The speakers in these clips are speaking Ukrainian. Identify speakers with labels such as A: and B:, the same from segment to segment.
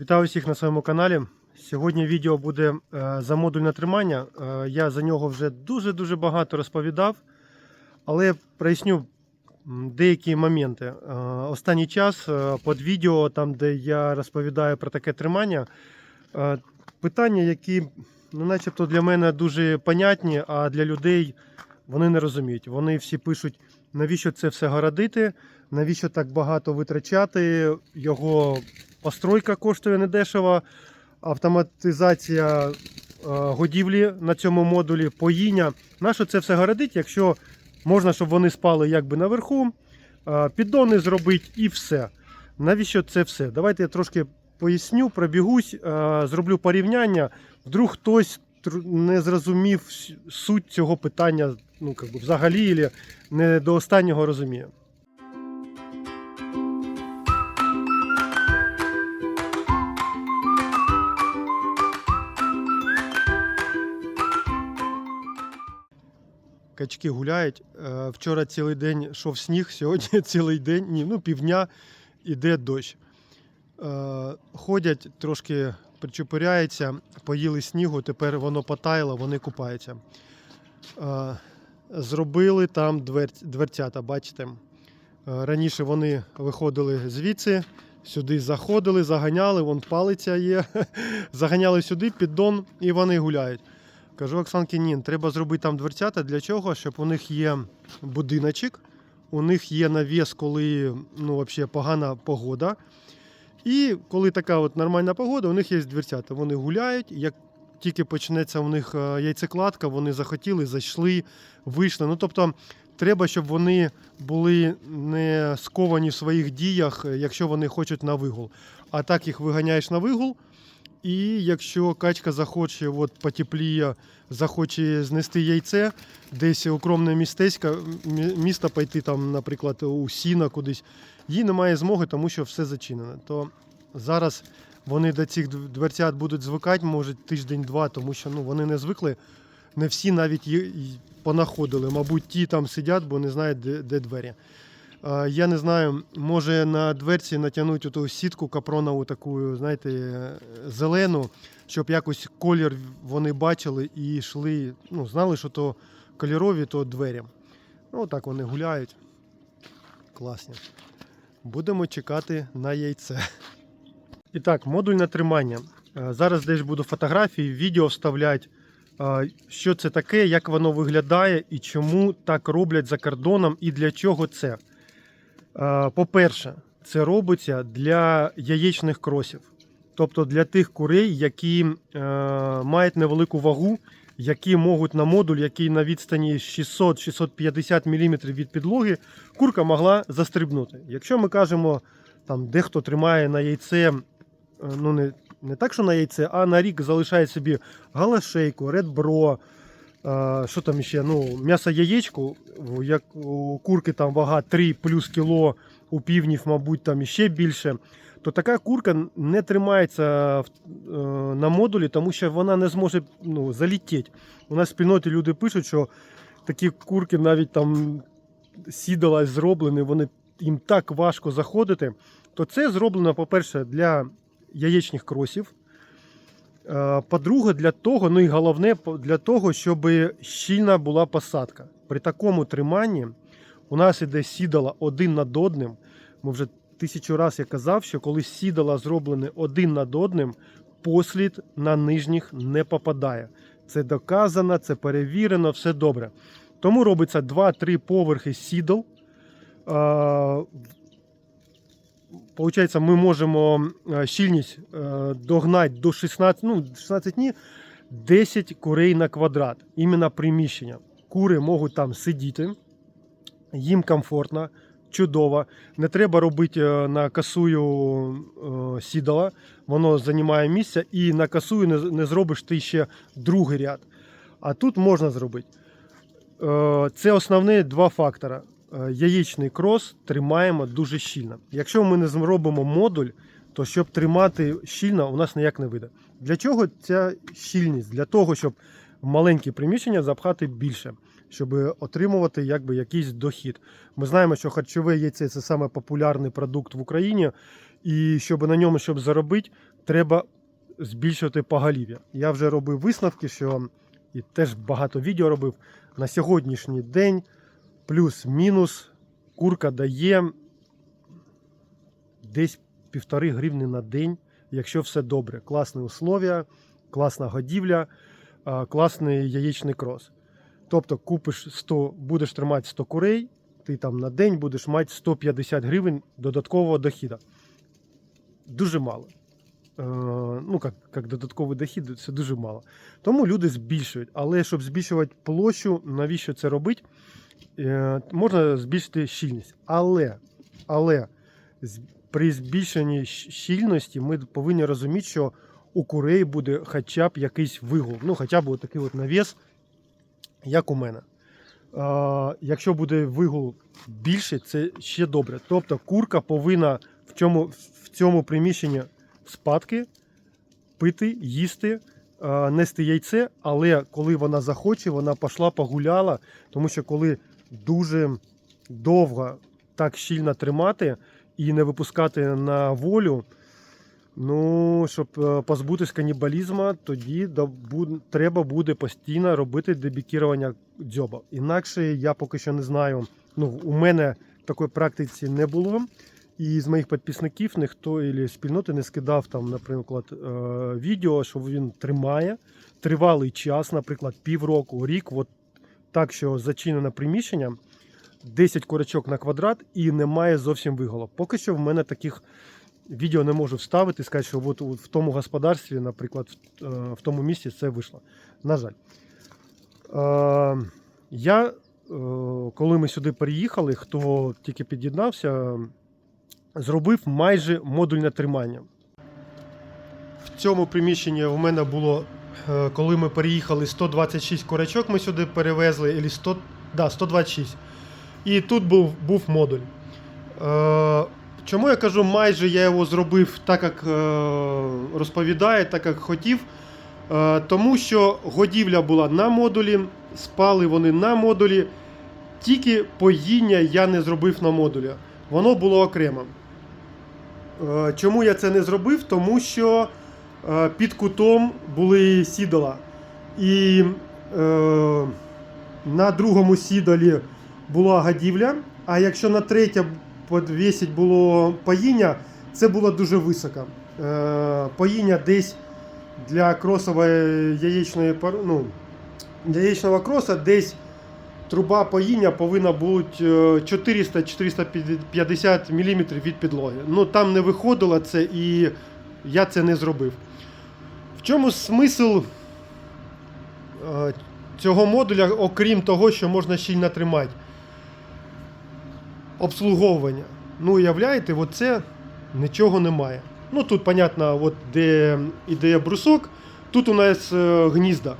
A: Вітаю всіх на своєму каналі. Сьогодні відео буде е, за модульне тримання. Е, Я за нього вже дуже-дуже багато розповідав, але проясню деякі моменти. Е, Останній час під відео, там, де я розповідаю про таке тримання, питання, які ну, начебто для мене дуже понятні, а для людей вони не розуміють. Вони всі пишуть, навіщо це все городити, навіщо так багато витрачати, його постройка коштує недешево, автоматизація е, годівлі на цьому модулі, поїння. Нащо це все городить, якщо можна, щоб вони спали якби наверху, е, піддони зробити і все. Навіщо це все? Давайте я трошки поясню, пробігусь, е, зроблю порівняння. Вдруг хтось не зрозумів суть цього питання ну, взагалі, не до останнього розуміє. Качки гуляють. Е, Вчора цілий день йшов сніг, сьогодні цілий день, ні, ну півдня іде дощ. Е, Ходять, трошки причепуряються, поїли снігу, тепер воно потаяло, вони купаються. Е, Зробили там дверцята, бачите. Раніше вони виходили звідси, сюди заходили, заганяли, вон палиця є. Заганяли сюди, піддон, і вони гуляють. Кажу Оксанки, ні, треба зробити там дверцята для чого? Щоб у них є будиночок, у них є навіс, коли ну, взагалі погана погода. І коли така от нормальна погода, у них є дверцята. Вони гуляють. Як тільки почнеться у них е, яйцекладка, вони захотіли, зайшли, вийшли. Ну, тобто, треба, щоб вони були не сковані в своїх діях, якщо вони хочуть на вигул. А так їх виганяєш на вигул. І якщо качка захоче, от потепліє, захоче знести яйце, десь укромне містечко, місто пойти, там, наприклад, у сіна кудись, їй немає змоги, тому що все зачинено. То зараз вони до цих дв- дверцят будуть звикати, може тиждень-два, тому що ну, вони не звикли. Не всі навіть понаходили. Мабуть, ті там сидять, бо не знають, де, де двері. Я не знаю, може на дверці натягнути ту сітку капронову таку, знаєте, е, зелену, щоб якось колір вони бачили і йшли, ну, знали, що то кольорові, то двері. Ну, так вони гуляють. Класні. Будемо чекати на яйце. І так, модульне тримання. Е, Зараз десь буду фотографії, відео вставляти, е, що це таке, як воно виглядає і чому так роблять за кордоном і для чого це. Е, По-перше, це робиться для яєчних кросів, тобто для тих курей, які е, мають невелику вагу, які можуть на модуль, який на відстані 600-650 мм від підлоги, курка могла застрибнути. Якщо ми кажемо, там дехто тримає на яйце, е, ну не, не так, що на яйце, а на рік залишає собі галашейку, редбро, що там ще, ну, м'ясо яєчку, як у курки там вага 3 плюс кіло, у півнів, мабуть, там іще більше, то така курка не тримається е, на модулі, тому що вона не зможе ну, залітіти. У нас в спільноті люди пишуть, що такі курки навіть там сідала зроблені, вони їм так важко заходити. То це зроблено, по-перше, для яєчних кросів. Е, По-друге, для того, ну і головне, для того, щоб щільна була посадка. При такому триманні у нас іде сідала один над одним. Ми вже тисячу разів я казав, що коли сідала зроблені один над одним, послід на нижніх не попадає. Це доказано, це перевірено, все добре. Тому робиться 2-3 поверхи сідал. Получається, ми можемо е, щільність е, догнати до 16, ну, 16 днів 10 курей на квадрат. Іменно приміщення. Кури можуть там сидіти, їм комфортно, чудово. Не треба робити е, на касую е, сідала, воно займає місце, і на касую не, зробиш ти ще другий ряд. А тут можна зробити. Це основні два фактора. Е, Яєчний крос тримаємо дуже щільно. Якщо ми не зробимо модуль, то щоб тримати щільно, у нас ніяк не вийде. Для чого ця щільність? Для того, щоб маленькі приміщення запхати більше, щоб отримувати якби, якийсь дохід. Ми знаємо, що харчове яйце це саме популярний продукт в Україні, і щоб на ньому щоб заробити, треба збільшувати поголів'я. Я вже робив висновки, що і теж багато відео робив. На сьогоднішній день плюс-мінус курка дає десь півтори гривни на день, якщо все добре. Класні условия, класна годівля, класний яєчний крос. Тобто купиш 100, будеш тримати 100 курей, ти там на день будеш мати 150 гривень додаткового дохіду. Дуже мало. Е, ну, як, як додатковий дохід, це дуже мало. Тому люди збільшують. Але щоб збільшувати площу, навіщо це робити? Е, можна збільшити щільність. Але, але при збільшенні щільності ми повинні розуміти, що у курей буде хоча б якийсь вигул. Ну, хоча б такий от навіс, як у мене. Е, якщо буде вигул більше, це ще добре. Тобто курка повинна в цьому, в цьому приміщенні спадки, пити, їсти, нести яйце, але коли вона захоче, вона пішла, погуляла, тому що коли дуже довго так щільно тримати і не випускати на волю, ну, щоб е, позбутись канібалізму, тоді треба буде постійно робити дебікірування дзьоба. Інакше я поки що не знаю. Ну, у мене такої практиці не було. І з моїх підписників ніхто і спільноти не скидав там, наприклад, е, відео, що він тримає тривалий час, наприклад, півроку, рік, от так, що зачинене приміщення, 10 курочок на квадрат і немає зовсім виголок. Поки що в мене таких відео не можу вставити, сказати, що от, в тому господарстві, наприклад, в, е, тому місці це вийшло. На жаль. Е, я, коли ми сюди переїхали, хто тільки під'єднався, зробив майже модульне тримання. В цьому приміщенні у мене було, е, коли ми переїхали, 126 курочок ми сюди перевезли, або 100, да, 126. І тут був, був модуль. Е, чому я кажу, майже я його зробив так, як е, розповідає, так як хотів. Е, тому що годівля була на модулі, спали вони на модулі, тільки поїння я не зробив на модулі. Воно було окремо. Е, Чому я це не зробив? Тому що е, під кутом були сідала. І е, на другому сідалі була годівля, а якщо на третє підвісить було поїння, це було дуже високо. Е, поїння десь для кросової яєчної ну, яєчного кроса десь труба поїння повинна бути е, 400-450 мм від підлоги. Ну там не виходило це і я це не зробив. В чому смисл е, цього модуля, окрім того, що можна щільно тримати? Обслуговування. Ну, уявляєте, оце нічого немає. Ну тут, понятно, от де іде брусок, тут у нас е, гнізда.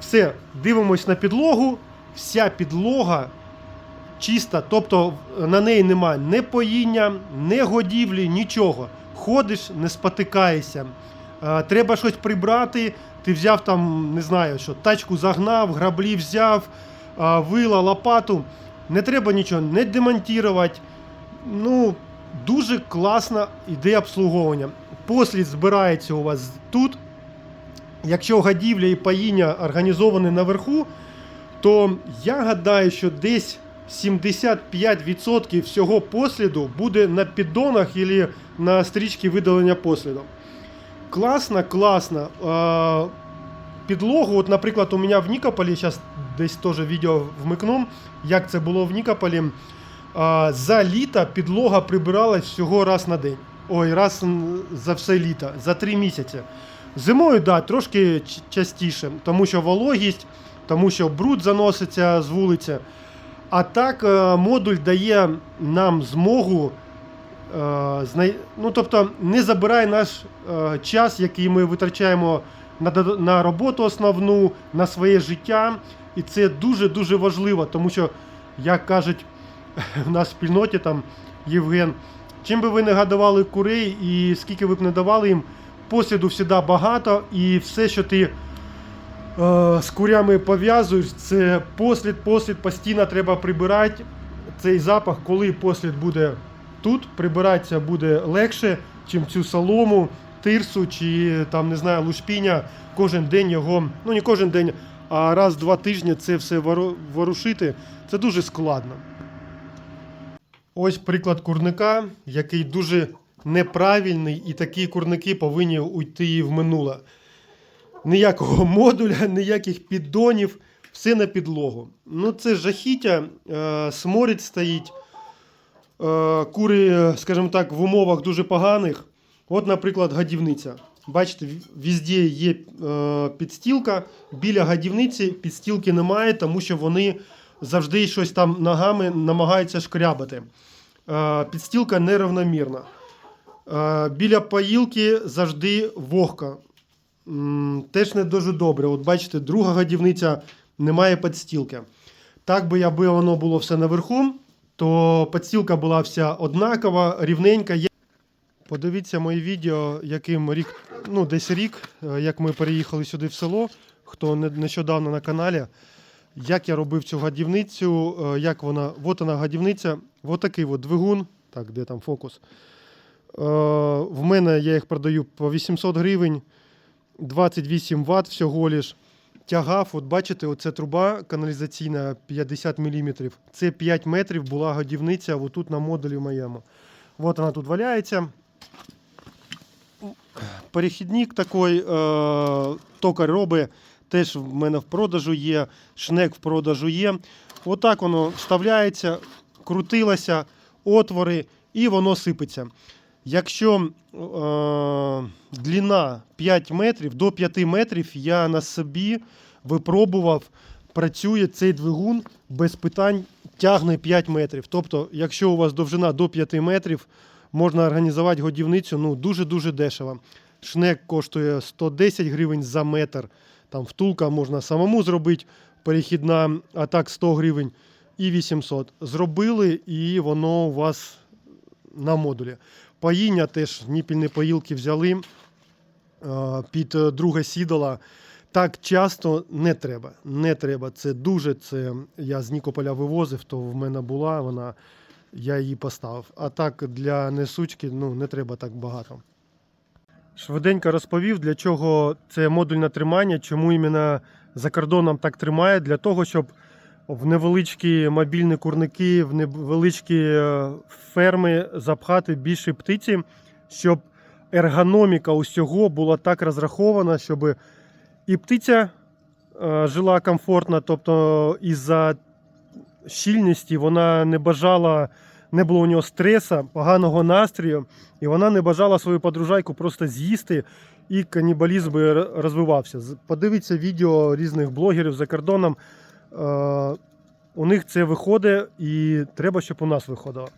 A: Все, дивимось на підлогу, вся підлога чиста, тобто на неї немає ні поїння, ні годівлі, нічого. Ходиш, не спотикаєшся. Е, треба щось прибрати. Ти взяв там, не знаю, що тачку загнав, граблі взяв, е, вила, лопату. Не треба нічого не демонтувати. Ну, дуже класна ідея обслуговування. Послід збирається у вас тут. Якщо годівля і паїння організовані наверху, то я гадаю, що десь 75% всього посліду буде на піддонах або на стрічці видалення посліду. Класно, класно. А, Підлогу, от, наприклад, у мене в Нікополі, зараз десь теж відео вмикну, як це було в Нікополі. За літо підлога прибиралась всього раз на день. Ой, раз за все літо, за три місяці. Зимою, да, трошки частіше, тому що вологість, тому що бруд заноситься з вулиці. А так е, модуль дає нам змогу, е, ну, тобто не забирає наш е, час, який ми витрачаємо на, роботу основну, на своє життя. І це дуже-дуже важливо, тому що, як кажуть в нас в спільноті там Євген, чим би ви не годували курей і скільки ви б не давали їм, посліду завжди багато, і все, що ти з курями пов'язуєш, це послід, послід, постійно треба прибирати. Цей запах, коли послід буде тут, прибиратися буде легше, чим цю солому, тирсу чи там не знаю, лушпіня кожен день його, ну не кожен день, а раз два тижні це все ворушити, це дуже складно. Ось приклад курника, який дуже неправильний, і такі курники повинні уйти в минуле. Ніякого модуля, ніяких піддонів, все на підлогу. Ну, це жахіття, е, сморід стоїть. Е, кури, скажімо так, в умовах дуже поганих. От, наприклад, гадівниця. Бачите, в- везде є е, підстілка. Біля гадівниці підстілки немає, тому що вони завжди щось там ногами намагаються шкрябати. Е, підстілка нерівномірна. Е, біля поїлки завжди вогка. Теж не дуже добре. От бачите, друга годівниця немає підстілки. Так би, аби воно було все наверху, то підстілка була вся однакова, рівненька. Подивіться моє відео, яким рік, ну десь рік, е, як ми переїхали сюди в село. Хто нещодавно на каналі, як я робив цю годівницю, е, як вона. От вона годівниця, от такий от двигун. Так, де там фокус. Е, В мене я їх продаю по 800 гривень. 28 Вт всього лиш. Тягав, от бачите, оце труба каналізаційна 50 мм. Це 5 метрів була годівниця отут на модулі моєму. От вона тут валяється. Перехідник такий, е, токар робить, теж в мене в продажу є, шнек в продажу є. Отак воно вставляється, крутилося, отвори, і воно сипеться. Якщо е, длина 5 метрів, до 5 метрів я на собі випробував, працює цей двигун без питань, тягне 5 метрів. Тобто, якщо у вас довжина до 5 метрів, можна організувати годівницю ну, дуже-дуже дешево. Шнек коштує 110 гривень за метр. Там втулка можна самому зробити, перехідна, а так 100 гривень і 800. Зробили, і воно у вас на модулі. Поїння теж ніпільні поїлки взяли е, під е, друге сідало. Так часто не треба. Не треба. Це дуже. Це я з Нікополя вивозив, то в мене була вона, я її поставив. А так для несучки ну, не треба так багато. Швиденько розповів, для чого це модульне тримання, чому іменно за кордоном так тримає, для того, щоб в невеличкі мобільні курники, в невеличкі е, ферми запхати більше птиці, щоб ергономіка усього була так розрахована, щоб і птиця е, жила комфортно, тобто із-за щільності вона не бажала, не було у нього стреса, поганого настрою, і вона не бажала свою подружайку просто з'їсти, і канібалізм би розвивався. Подивіться відео різних блогерів за кордоном. Е, у них це виходить, і треба, щоб у нас виходило.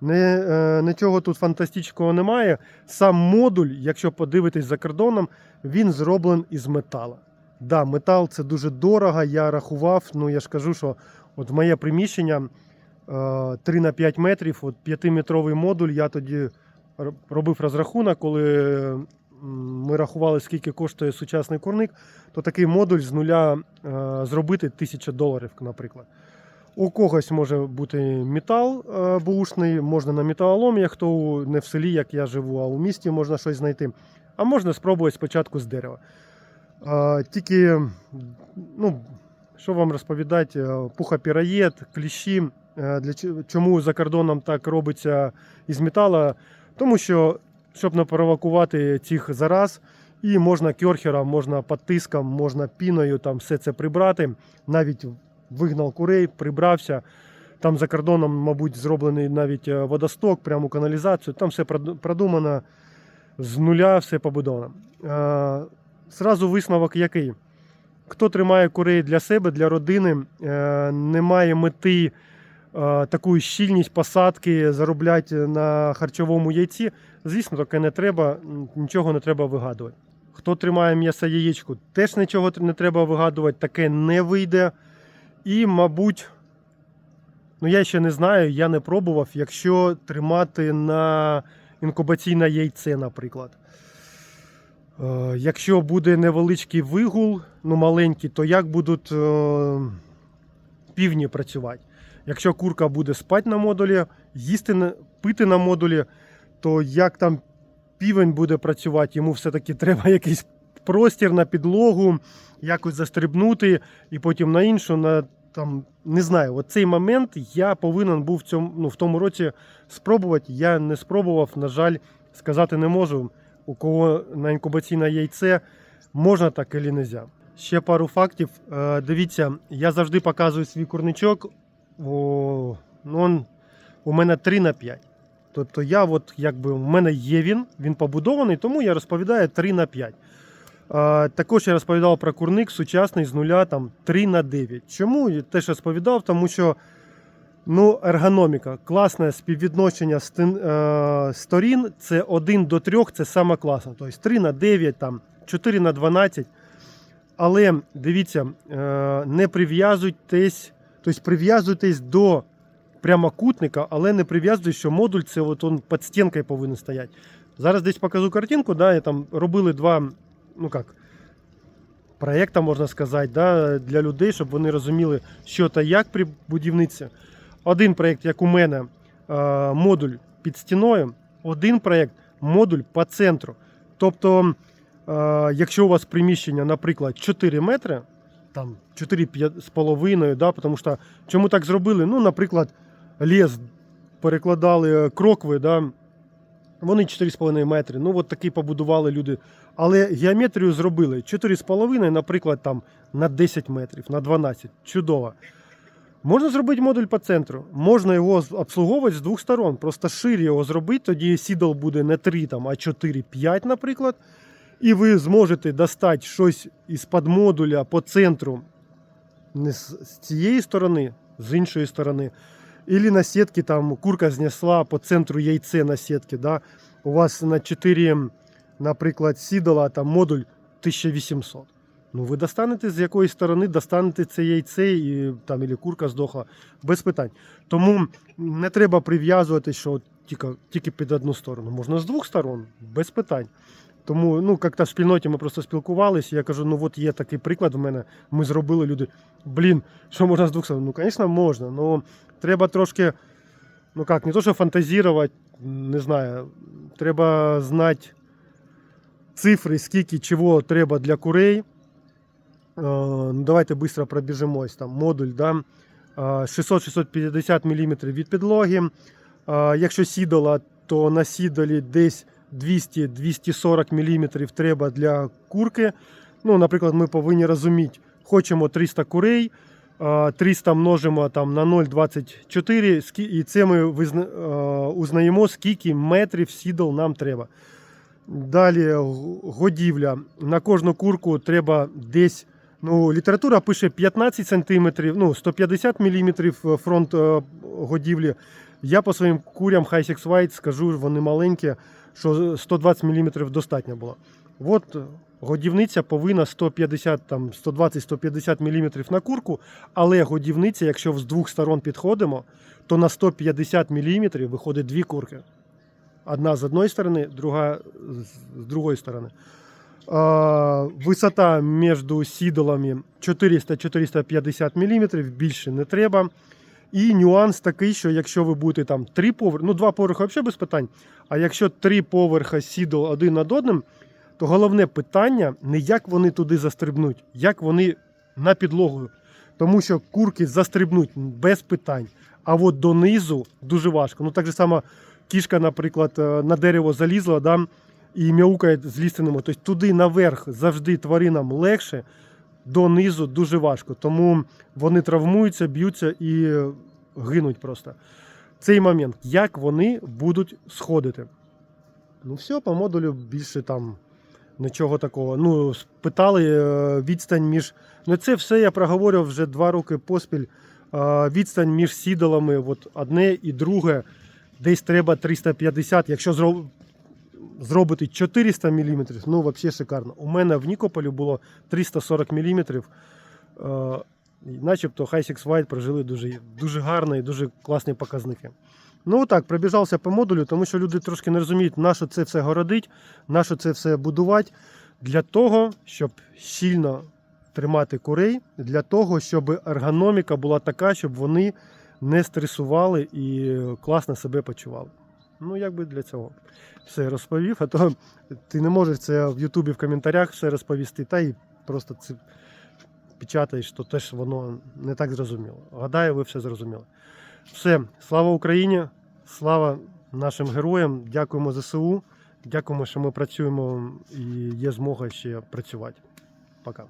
A: Не, е, нічого тут фантастичного немає. Сам модуль, якщо подивитись за кордоном, він зроблений із металу. Да, метал це дуже дорого. Я рахував. Ну я ж кажу, що от моє приміщення е, 3 на 5 метрів, от 5-метровий модуль. Я тоді робив розрахунок, коли ми рахували, скільки коштує сучасний курник, то такий модуль з нуля е, зробити 1000 доларів, наприклад. У когось може бути метал е, бушний, можна на металоломі, хто у- не в селі, як я живу, а у місті можна щось знайти. А можна спробувати спочатку з дерева. Е, Тільки, ну, що вам розповідати, е, пухопіраєд, кліщі. Для чому за кордоном так робиться із металу? Тому що, щоб не провокувати цих зараз, і можна кьорхером, можна під тиском, можна піною там все це прибрати. Навіть вигнав курей, прибрався. Там за кордоном, мабуть, зроблений навіть е, водосток, прямо каналізацію. Там все продумано з нуля, все побудовано. Е, Зразу висновок який? Хто тримає курей для себе, для родини, е, не має мети е, таку щільність посадки заробляти на харчовому яйці. Звісно, таке не треба, нічого не треба вигадувати. Хто тримає м'ясо яєчку, теж нічого не треба вигадувати, таке не вийде. І, мабуть, ну я ще не знаю, я не пробував, якщо тримати на інкубаційне яйце, наприклад. Е, Якщо буде невеличкий вигул, ну маленький, то як будуть е, півні працювати? Якщо курка буде спати на модулі, їсти пити на модулі, то як там півень буде працювати, йому все-таки треба якийсь простір на підлогу, якось застрибнути, і потім на іншу, на там, не знаю, от цей момент я повинен був в цьому, ну, в тому році спробувати. Я не спробував, на жаль, сказати не можу, у кого на інкубаційне яйце можна так і не можна. Ще пару фактів. Е, Дивіться, я завжди показую свій курничок. О, ну, он, у мене 3 на 5. Тобто я, от, якби, у мене є він, він побудований, тому я розповідаю 3 на 5. А, також я розповідав про курник сучасний з нуля там 3 на 9. Чому я теж розповідав? Тому що ну, ергономіка, класне співвідношення е, сторін це 1 до 3, це саме класно. Тобто 3 на 9, там, 4 на 12. Але дивіться, е, не прив'язуйтесь, тобто прив'язуйтесь до прямокутника, але не прив'язуйтесь, що модуль це от он під стінкою повинен стояти. Зараз десь покажу картинку, да, я там робили два, ну як, проєкта, можна сказати, да, для людей, щоб вони розуміли, що та як при будівництві. Один проєкт, як у мене, модуль під стіною, один проєкт модуль по центру. Тобто, якщо у вас приміщення, наприклад, 4 метри, там 4,5, да, тому що чому так зробили? Ну, наприклад, ліс перекладали крокви, да, вони 4,5 метри. Ну, от такий побудували люди. Але геометрію зробили 4,5, наприклад, там на 10 метрів, на 12. Чудово. Можна зробити модуль по центру. Можна його обслуговувати з двох сторон. Просто шире його зробити, тоді сідал буде не 3, там, а 4-5, наприклад. І ви зможете достати щось із-під модуля по центру не з цієї сторони, з іншої сторони. Ілі на сітки там курка знесла по центру яйце на сітки. Да? У вас на 4, наприклад, сідала там модуль 1800. Ну, ви достанете з якоїсь сторони, достанете це яйце і там ілі курка здохла без питань. Тому не треба прив'язувати, що тільки, тільки під одну сторону. Можна з двох сторон, без питань. Тому, ну, як-то в спільноті ми просто спілкувалися. Я кажу, ну от є такий приклад в мене. Ми зробили люди. Блін, що можна з двох сторон? Ну, звісно, можна. Ну треба трошки, ну як, не то, що фантазувати, не знаю. Треба знати цифри, скільки чого треба для курей. Е, Ну, давайте швидко пробіжимось. Там модуль, да? Е, 600-650 мм від підлоги. Е, Якщо сідола, то на сідолі десь 200-240 мм треба для курки. Ну, наприклад, ми повинні розуміти, хочемо 300 курей, е, 300 множимо там на 0,24, і це ми е, узнаємо, скільки метрів сідол нам треба. Далі годівля. На кожну курку треба десь. Ну, література пише 15 см, ну, 150 мм фронт е, годівлі. Я по своїм курям Hi-Sex White скажу, вони маленькі, що 120 мм достатньо було. От е, годівниця повинна 150, там, 120-150 мм на курку, але годівниця, якщо з двох сторон підходимо, то на 150 мм виходить дві курки. Одна з одної сторони, друга з другої сторони. А, Висота між сідолами 400-450 мм, більше не треба. І нюанс такий, що якщо ви будете там три поверхи, ну два поверхи взагалі без питань. А якщо три поверха сідол один над одним, то головне питання не як вони туди застрибнуть, як вони на підлогу. Тому що курки застрибнуть без питань. А от донизу дуже важко. Ну так же само кішка, наприклад, е, на дерево залізла, да, і мяукає злізти не. Тобто туди наверх завжди тваринам легше, донизу дуже важко. Тому вони травмуються, б'ються і гинуть просто. Цей момент, як вони будуть сходити. Ну, все, по модулю більше там нічого такого. Ну, спитали е, відстань між. Ну, це все я проговорював вже два роки поспіль. Відстань між сідалами, от одне і друге, десь треба 350. Якщо зроб... зробити 400 мм, ну взагалі шикарно. У мене в Нікополі було 340 мм. Начебто Hi-Sex White прожили дуже, дуже гарно і дуже класні показники. Ну так, пробіжався по модулю, тому що люди трошки не розуміють, на що це все городить, на що це все будувати. Для того, щоб щільно тримати курей, для того, щоб ергономіка була така, щоб вони не стресували і класно себе почували. Ну, якби для цього все розповів, а то ти не можеш це в Ютубі в коментарях все розповісти, та й просто це печатаєш, то теж воно не так зрозуміло. Гадаю, ви все зрозуміли. Все, слава Україні, слава нашим героям, дякуємо ЗСУ, дякуємо, що ми працюємо і є змога ще працювати. Пока.